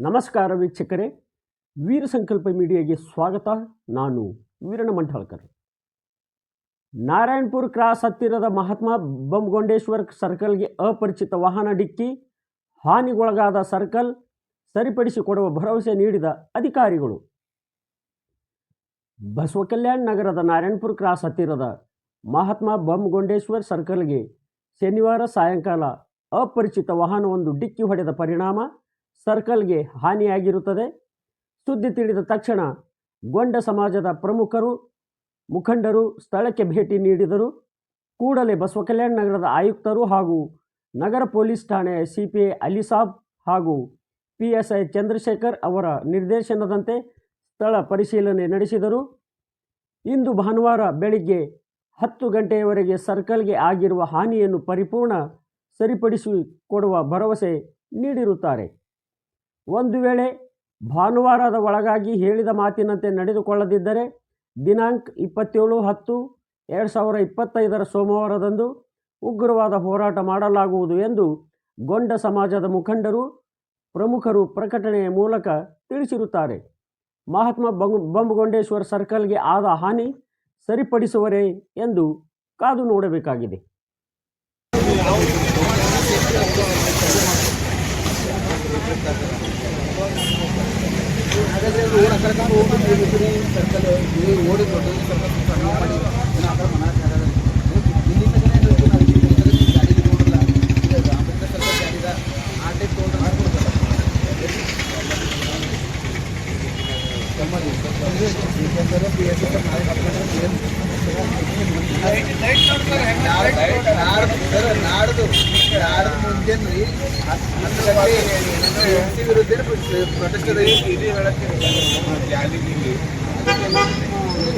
ನಮಸ್ಕಾರ ವೀಕ್ಷಕರೇ, ವೀರ ಸಂಕಲ್ಪ ಮೀಡಿಯಾಗೆ ಸ್ವಾಗತ. ನಾನು ವೀರಣ ಮಂಠಾಳ್ಕರ್. ನಾರಾಯಣಪುರ ಕ್ರಾಸ್ ಹತ್ತಿರದ ಮಹಾತ್ಮ ಬೊಮ್ಮಗೊಂಡೇಶ್ವರ್ ಸರ್ಕಲ್ಗೆ ಅಪರಿಚಿತ ವಾಹನ ಡಿಕ್ಕಿ, ಹಾನಿಗೊಳಗಾದ ಸರ್ಕಲ್ ಸರಿಪಡಿಸಿಕೊಡುವ ಭರವಸೆ ನೀಡಿದ ಅಧಿಕಾರಿಗಳು. ಬಸವ ಕಲ್ಯಾಣ ನಗರದ ನಾರಾಯಣಪುರ ಕ್ರಾಸ್ ಹತ್ತಿರದ ಮಹಾತ್ಮ ಬೊಮ್ಮಗೊಂಡೇಶ್ವರ್ ಸರ್ಕಲ್ಗೆ ಶನಿವಾರ ಸಾಯಂಕಾಲ ಅಪರಿಚಿತ ವಾಹನವೊಂದು ಡಿಕ್ಕಿ ಹೊಡೆದ ಪರಿಣಾಮ ಸರ್ಕಲ್ಗೆ ಹಾನಿಯಾಗಿರುತ್ತದೆ. ಸುದ್ದಿ ತಿಳಿದ ತಕ್ಷಣ ಗೊಂಡ ಸಮಾಜದ ಪ್ರಮುಖರು, ಮುಖಂಡರು ಸ್ಥಳಕ್ಕೆ ಭೇಟಿ ನೀಡಿದರು. ಕೂಡಲೇ ಬಸವ ಕಲ್ಯಾಣ ನಗರದ ಆಯುಕ್ತರು ಹಾಗೂ ನಗರ ಪೊಲೀಸ್ ಠಾಣೆಯ ಸಿ ಪಿ ಐ ಅಲಿಸಾಬ್ ಹಾಗೂ ಪಿ ಎಸ್ ಐ ಚಂದ್ರಶೇಖರ್ ಅವರ ನಿರ್ದೇಶನದಂತೆ ಸ್ಥಳ ಪರಿಶೀಲನೆ ನಡೆಸಿದರು. ಇಂದು ಭಾನುವಾರ ಬೆಳಿಗ್ಗೆ ಹತ್ತು ಗಂಟೆಯವರೆಗೆ ಸರ್ಕಲ್ಗೆ ಆಗಿರುವ ಹಾನಿಯನ್ನು ಪರಿಪೂರ್ಣ ಸರಿಪಡಿಸಿಕೊಡುವ ಭರವಸೆ ನೀಡಿರುತ್ತಾರೆ. ಒಂದು ವೇಳೆ ಭಾನುವಾರದ ಒಳಗಾಗಿ ಹೇಳಿದ ಮಾತಿನಂತೆ ನಡೆದುಕೊಳ್ಳದಿದ್ದರೆ ದಿನಾಂಕ ಇಪ್ಪತ್ತೇಳು ಹತ್ತು ಎರಡು ಸಾವಿರ ಇಪ್ಪತ್ತೈದರ ಸೋಮವಾರದಂದು ಉಗ್ರವಾದ ಹೋರಾಟ ಮಾಡಲಾಗುವುದು ಎಂದು ಗೊಂಡ ಸಮಾಜದ ಮುಖಂಡರು ಪ್ರಮುಖರು ಪ್ರಕಟಣೆಯ ಮೂಲಕ ತಿಳಿಸಿರುತ್ತಾರೆ. ಮಹಾತ್ಮ ಬಂಗ್ ಗೊಂಡೇಶ್ವರ ಸರ್ಕಲ್ಗೆ ಆದ ಹಾನಿ ಸರಿಪಡಿಸುವರೇ ಎಂದು ಕಾದು ನೋಡಬೇಕಾಗಿದೆ. ಹಾಗಾದ್ರೆ ರೋಡ್ ಆ ಕಡೆ ಹೋಗ್ಬಿಟ್ಟು ಸರ್ಕಲ್ ಈ ರೋಡ್ ದೊಡ್ಡ ಸರ್ಕಲ್ ಸಣ್ಣ ಮಾಡಿ ಏನೋ ಆ ಕಡೆ ಮನಾಕ್ ಆಗಲ್ಲ ಇಲ್ಲಿ ತನಕ ಹೇಳ್ತೀನಿ ನಾವು ಇಲ್ಲಿ ತನಕ ಗಾಡಿ ನೋಡಲ್ಲ ಈಗ ಅಂಬೇಡ್ಕರ್ ಸರ್ಕಲ್ ಗಾಡಿದ ಆ ಟೈಪ್ ತೊಗೊಂಡ್ರೆ ಮಾಡ್ಕೊಡ್ತಾರೆ ಯಾಕಂದ್ರೆ ಪಿ ಎಸ್ ಸರ್ ನಾಡ್ದು ನಾಡ್ದು ಮುಂಜಾನೆ ರೀ ಹತ್ತು ಗಂಟೆ ವಿರುದ್ಧ ಪ್ರೊಟೆಸ್ಟ್ ಅದ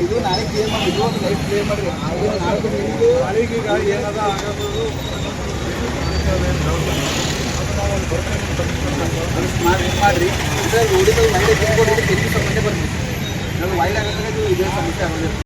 ಇದು. ನಾಳೆ ಕ್ಲಿಯರ್ ಮಾಡಿ, ಇದು ಒಂದು ಲೈಫ್ ಕ್ಲಿಯರ್ ಮಾಡಿ. ಅದು ನಾಲ್ಕು ನಿಮ್ದು ನಾಳೆಗೀಗ ಏನದ ಆಗೋದು ಮಾಡಿ ಮಾಡ್ರಿ ಇದು ರೋಡಿಗೆ ವೈಡ್ ತಿಳ್ಕೊಂಡು ತೆರಿಗೆ ಸಮಸ್ಯೆ ಬರ್ತೀವಿ ನಾವು ವೈಡ್ ಇದು ಇದೇ ಸಮಸ್ಯೆ ಆಗೋದಿಲ್ಲ.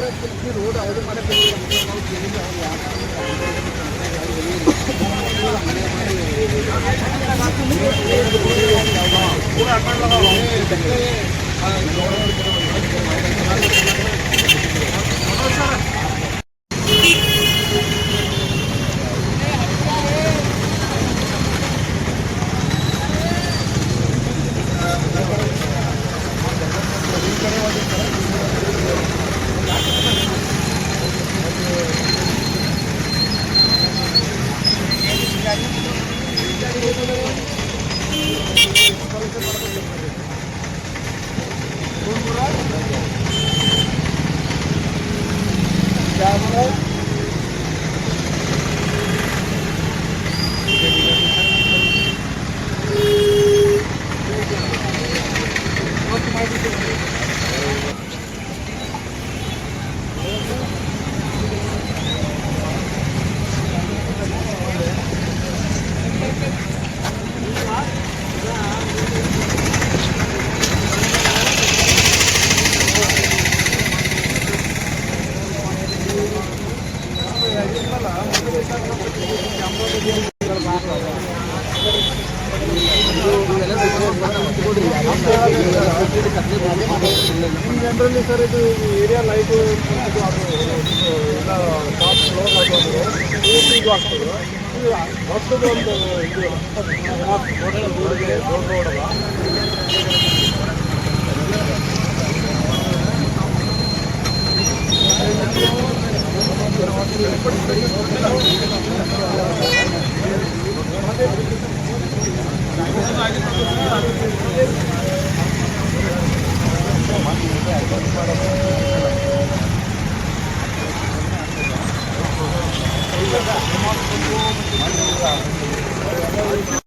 रोड आहे तुम्हाला पूरा अकाउंट लगाओ Gracias. त्यामुळे ಜನರಲಿ ಸರ್ ಇದು ಏರಿಯಾ ಲೈಟು ಎಲ್ಲ ಆಗೋದು ಇದು ಆಗ್ತದೆ ಇದು ಒಂದು ಇದು ರೋಡ್ಗೆ ದೊಡ್ಡ Thank you.